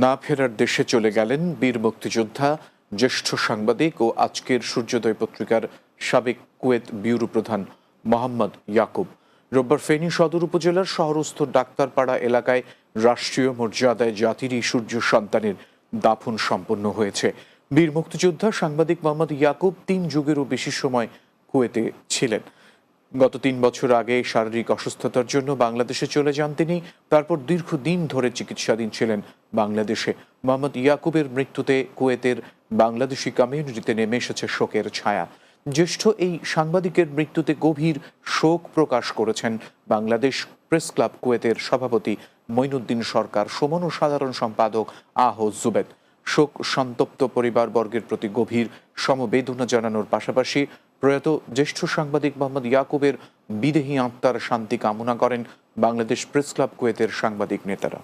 না ফেরার দেশে চলে গেলেন বীর মুক্তিযোদ্ধা, জ্যেষ্ঠ সাংবাদিক ও আজকের সূর্যোদয় পত্রিকার সাবেক কুয়েত ব্যুরো প্রধান মোহাম্মদ ইয়াকুব। রোববার ফেনী সদর উপজেলার শহরস্থ ডাক্তারপাড়া এলাকায় রাষ্ট্রীয় মর্যাদায় জাতির সূর্য সন্তানের দাফন সম্পন্ন হয়েছে। বীর মুক্তিযোদ্ধা সাংবাদিক মোহাম্মদ ইয়াকুব তিন যুগেরও বেশি সময় কুয়েতে ছিলেন। গত তিন বছর আগে শারীরিক অসুস্থতার জন্য বাংলাদেশে চলে যান তিনি, তারপর দীর্ঘদিন ধরে চিকিৎসাধীন ছিলেন বাংলাদেশে। মোহাম্মদ ইয়াকুবের মৃত্যুতে কুয়েতের বাংলাদেশি কমিউনিটিতে নেমে এসেছে শোকের ছায়া। জ্যেষ্ঠ এই সাংবাদিকের মৃত্যুতে গভীর শোক প্রকাশ করেছেন বাংলাদেশ প্রেস ক্লাব কুয়েতের সভাপতি মঈনুদ্দিন সরকার, সুমন সাধারণ সম্পাদক আহ জুবেদ। শোক সন্তপ্ত পরিবারবর্গের প্রতি গভীর সমবেদনা জানানোর পাশাপাশি প্রয়াত জ্যেষ্ঠ সাংবাদিক মোহাম্মদ ইয়াকুবের বিদেহী আত্মার শান্তি কামনা করেন বাংলাদেশ প্রেস ক্লাব কুয়েতের সাংবাদিক নেতারা।